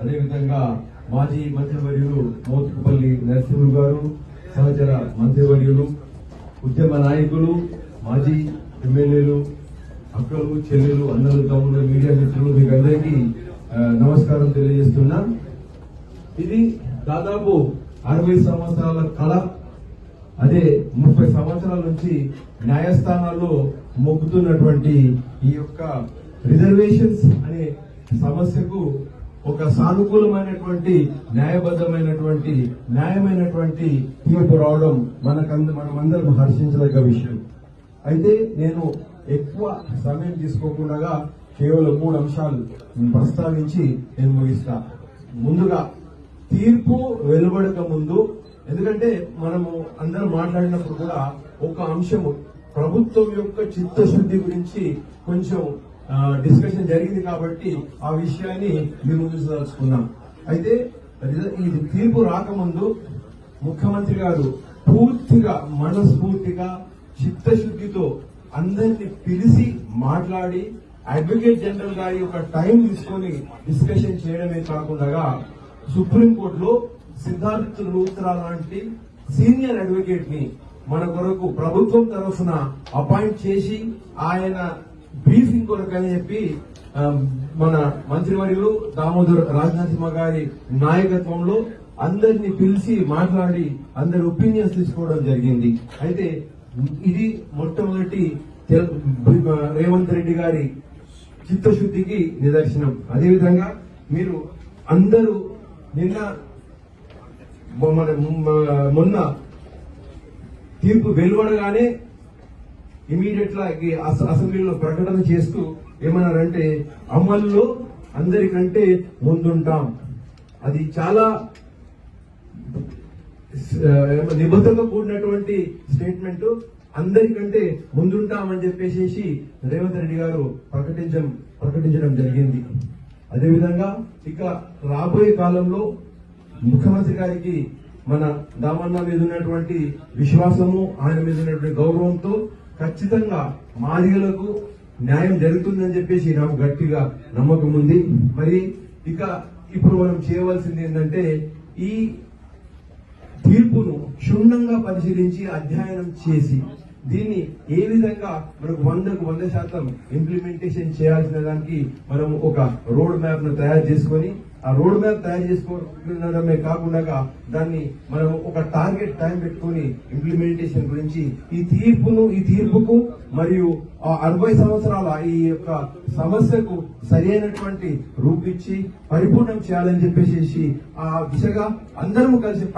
అదేవిధంగా మాజీ మంత్రివర్యులు మోతుకుపల్లి నరసింహులు గారు సహచర మంత్రివర్యులు ఉద్యమ నాయకులు మాజీ ఎమ్మెల్యేలు అక్కలు చెల్లెలు అన్నలు తమ్ముడు మీడియా మిత్రులు మీకు అందరికీ నమస్కారం తెలియజేస్తున్నా. ఇది దాదాపు అరవై సంవత్సరాల కళ. అదే ముప్పై సంవత్సరాల నుంచి న్యాయస్థానాల్లో మొక్కుతున్నటువంటి ఈ యొక్క రిజర్వేషన్స్ అనే సమస్యకు ఒక సానుకూలమైనటువంటి న్యాయబద్ధమైనటువంటి న్యాయమైనటువంటి తీర్పు రావడం మనకంద మనమందరం హర్షించదగ్గ విషయం. అయితే నేను ఎక్కువ సమయం తీసుకోకుండా కేవలం మూడు అంశాలు ప్రస్తావించి నేను ముగిస్తా. ముందుగా తీర్పు వెలువడక ముందు ఎందుకంటే మనము అందరం మాట్లాడినప్పుడు కూడా ఒక అంశము ప్రభుత్వం యొక్క చిత్తశుద్ధి గురించి కొంచెం డిస్కషన్ జరిగింది కాబట్టి ఆ విషయాన్ని మేము ముందుకున్నాం అయితే ఈ తీర్పు రాకముందు ముఖ్యమంత్రి గారు పూర్తిగా మనస్ఫూర్తిగా చిత్తశుద్ధితో అందరిని పిలిచి మాట్లాడి అడ్వకేట్ జనరల్ గారి యొక్క టైం తీసుకొని డిస్కషన్ చేయడమే కాకుండా సుప్రీంకోర్టులో సిద్ధార్థ లూత్రా లాంటి సీనియర్ అడ్వకేట్ని మన కొరకు ప్రభుత్వం తరఫున అపాయింట్ చేసి ఆయన బ్రీఫింగ్ కొరకు అని చెప్పి మన మంత్రివర్యులు దామోదర్ రాజనరసింహ గారి నాయకత్వంలో అందరిని పిలిచి మాట్లాడి అందరి ఒపీనియన్స్ తీసుకోవడం జరిగింది. అయితే ఇది మొట్టమొదటి రేవంత్ రెడ్డి గారి చిత్తశుద్ధికి నిదర్శనం. అదేవిధంగా మీరు అందరూ నిన్న మన మొన్న తీర్పు వెలువడగానే ఇమీడియట్గా అసెంబ్లీలో ప్రకటన చేస్తూ ఏమన్నారంటే అమల్లో అందరికంటే ముందుంటాం. అది చాలా ఆ, కూడినటువంటి స్టేట్మెంట్. అందరికంటే ముందుంటామని చెప్పేసి రేవంత్ రెడ్డి గారు ప్రకటించడం ప్రకటించడం జరిగింది. అదేవిధంగా ఇక రాబోయే కాలంలో ముఖ్యమంత్రి గారికి మన దామన్న మీద ఉన్నటువంటి విశ్వాసము ఆయన మీద ఉన్నటువంటి గౌరవంతో ఖచ్చితంగా మాదిగలకు న్యాయం జరుగుతుందని చెప్పేసి నాకు గట్టిగా నమ్మకం ఉంది. మరి ఇక ఇప్పుడు మనం చేయవలసింది ఏంటంటే ఈ తీర్పును క్షుణ్ణంగా పరిశీలించి అధ్యయనం చేసి దీన్ని ఏ విధంగా మనకు వందకు వంద శాతం ఇంప్లిమెంటేషన్ చేయాల్సిన దానికి మనం ఒక రోడ్ మ్యాప్ను తయారు చేసుకొని ఆ రోడ్ మ్యాప్ తయారు చేసుకోవడమే కాకుండా దాన్ని మనం ఒక టార్గెట్ టైం పెట్టుకొని ఇంప్లిమెంటేషన్ గురించి ఈ తీర్పును ఈ తీర్పుకు మరియు ఆ అరవై సంవత్సరాల ఈ యొక్క సమస్యకు సరైనటువంటి రూపిచ్చి పరిపూర్ణం చేయాలని చెప్పేసి ఆ దిశగా అందరం కలిసి